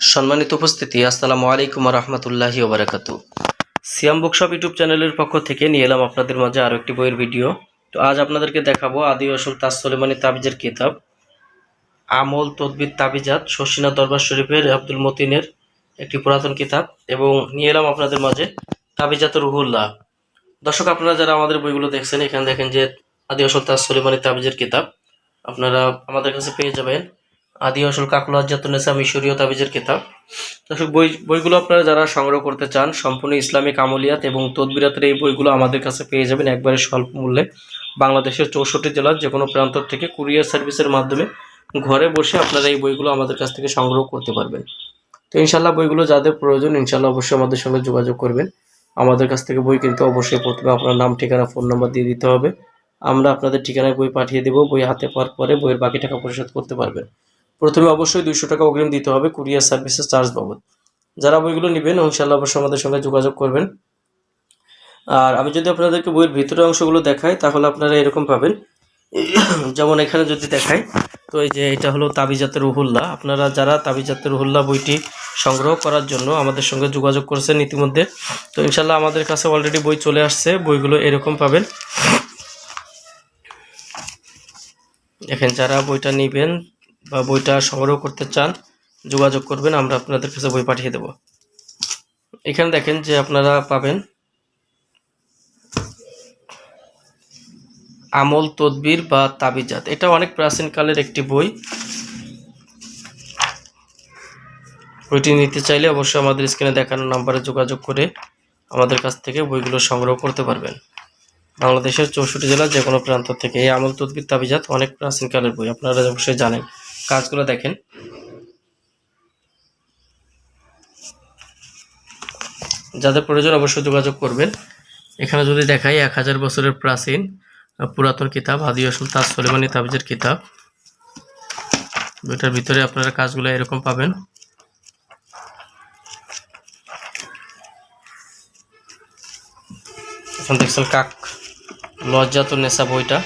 সম্মানিত উপস্থিতি, আসসালামু আলাইকুম রহমতুল্লাহি ওবরাকাতু সিয়াম বুকশপ ইউটিউব চ্যানেলের পক্ষ থেকে নিয়ে এলাম আপনাদের মাঝে আরও একটি বইয়ের ভিডিও। তো আজ আপনাদেরকে দেখাবো আদি আসল তাজ সলেমানি তাবিজের কিতাব, আমল তদবির তাবিজাত শশীনা দরবার শরীফের আব্দুল মতিনের একটি পুরাতন কিতাব এবং নিয়ে এলাম আপনাদের মাঝে তাবিজাত রুহুল্লাহ। দর্শক, আপনারা যারা আমাদের বইগুলো দেখছেন, এখানে দেখেন যে আদি আসল তাজ সলেমানি তাবিজের কিতাব, আপনারা আমাদের কাছে পেয়ে যাবেন। আদি আসল কাকুল আজাতুন্নেসা মিশরীয় তাবিজের কিতাব। দর্শক, বই বইগুলো আপনারা যারা সংগ্রহ করতে চান, সম্পূর্ণ ইসলামিক আমলিয়াত এবং তদবিরাতের এই বইগুলো আমাদের কাছে পেয়ে যাবেন একবারে স্বল্প মূল্যে। বাংলাদেশের চৌষট্টি জেলার যে কোনো প্রান্ত থেকে কুরিয়ার সার্ভিসের মাধ্যমে ঘরে বসে আপনারা এই বইগুলো আমাদের কাছ থেকে সংগ্রহ করতে পারবেন। তো ইনশাল্লাহ বইগুলো যাদের প্রয়োজন ইনশাল্লাহ অবশ্যই আমাদের সঙ্গে যোগাযোগ করবেন। আমাদের কাছ থেকে বই কিন্তু অবশ্যই প্রথমে আপনার নাম, ঠিকানা, ফোন নাম্বার দিয়ে দিতে হবে। আমরা আপনাদের ঠিকানায় বই পাঠিয়ে দেবো, বই হাতে পাওয়ার পরে বইয়ের বাকি টাকা পরিশোধ করতে পারবেন। প্রথমে অবশ্যই দুইশো টাকা অগ্রিম দিতে হবে কুরিয়ার সার্ভিসের চার্জ বাবদ। যারা বইগুলো নেবেন ইনশাল্লাহ অবশ্যই আমাদের সঙ্গে যোগাযোগ করবেন। আর আমি যদি আপনাদেরকে বইয়ের ভিতরের অংশগুলো দেখাই, তাহলে আপনারা এরকম পাবেন। যেমন এখানে যদি দেখাই, তো এই যে এটা হলো তাবিজাতের রুহুল্লাহ আপনারা যারা তাবিজাতের রুহুল্লাহ বইটি সংগ্রহ করার জন্য আমাদের সঙ্গে যোগাযোগ করেছেন ইতিমধ্যে, তো ইনশাল্লাহ আমাদের কাছে অলরেডি বই চলে আসছে, বইগুলো এরকম পাবেন। দেখেন, যারা বইটা নেবেন বা বইটা সংগ্রহ করতে চান, যোগাযোগ করবেন, আমরা আপনাদের কাছে বই পাঠিয়ে দেব। এখানে দেখেন যে আপনারা পাবেন আমল, তদবির বা তাবিজাত। এটা অনেক প্রাচীনকালের একটি বই। বইটি নিতে চাইলে অবশ্যই আমাদের স্ক্রিনে দেখানো নাম্বারে যোগাযোগ করে আমাদের কাছ থেকে বইগুলো সংগ্রহ করতে পারবেন। বাংলাদেশের চৌষট্টি জেলার যে কোনো প্রান্ত থেকে এই আমল, তদবির, তাবিজাত অনেক প্রাচীনকালের বই, আপনারা অবশ্যই জানেন। কাজগুলো দেখেন। যাদের প্রয়োজন অবশ্যই যোগাযোগ করবেন। এখানে যদি দেখাই, এক হাজার বছরের প্রাচীন পুরাতন কিতাব আদি আসল তাজ সলেমানি তাবিজের কিতাব। বইটার ভিতরে আপনারা কাজগুলো এরকম পাবেন। এখন দেখছেন কাক লজ্জাত নেশা বইটা।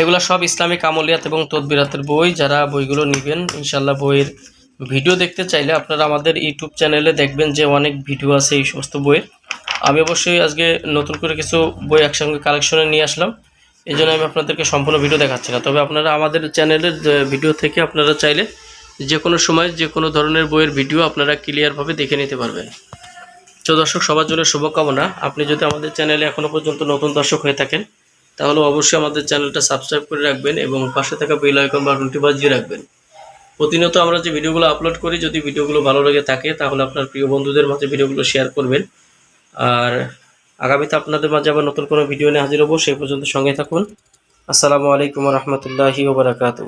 এগুলো সব ইসলামিক আমলিয়াত এবং তদবিরাতের বই, যারা বইগুলো নেবেন ইনশাল্লাহ বইয়ের ভিডিও দেখতে চাইলে আপনারা আমাদের ইউটিউব চ্যানেলে দেখবেন যে অনেক ভিডিও আছে এই সমস্ত বইয়ের। আমি অবশ্যই আজকে নতুন করে কিছু বই একসঙ্গে কালেকশনে নিয়ে আসলাম। এই জন্য আমি আপনাদেরকে সম্পূর্ণ ভিডিও দেখাচ্ছি না। তবে আপনারা আমাদের চ্যানেলের ভিডিও থেকে আপনারা চাইলে যে কোনো সময় যে কোনো ধরনের বইয়ের ভিডিও আপনারা ক্লিয়ারভাবে দেখে নিতে পারবেন। তো দর্শক, সবার জন্য শুভকামনা। আপনি যদি আমাদের চ্যানেলে এখনও পর্যন্ত নতুন দর্শক হয়ে থাকেন তাহলে অবশ্যই আমাদের চ্যানেলটা সাবস্ক্রাইব করে রাখবেন এবং পাশে থাকা বেল আইকন বাটনটি বাজিয়ে রাখবেন। প্রতিনিয়ত আমরা যে ভিডিওগুলো আপলোড করি, যদি ভিডিওগুলো ভালো লেগে থাকে, তাহলে আপনার প্রিয় বন্ধুদের মাঝে ভিডিওগুলো শেয়ার করবেন। আর আগামীতে আপনাদের মাঝে আবার নতুন কোনো ভিডিও নিয়ে হাজির হব, সেই পর্যন্ত সঙ্গে থাকুন। আসসালামু আলাইকুম রহমতুল্লাহি ওবরাকাতু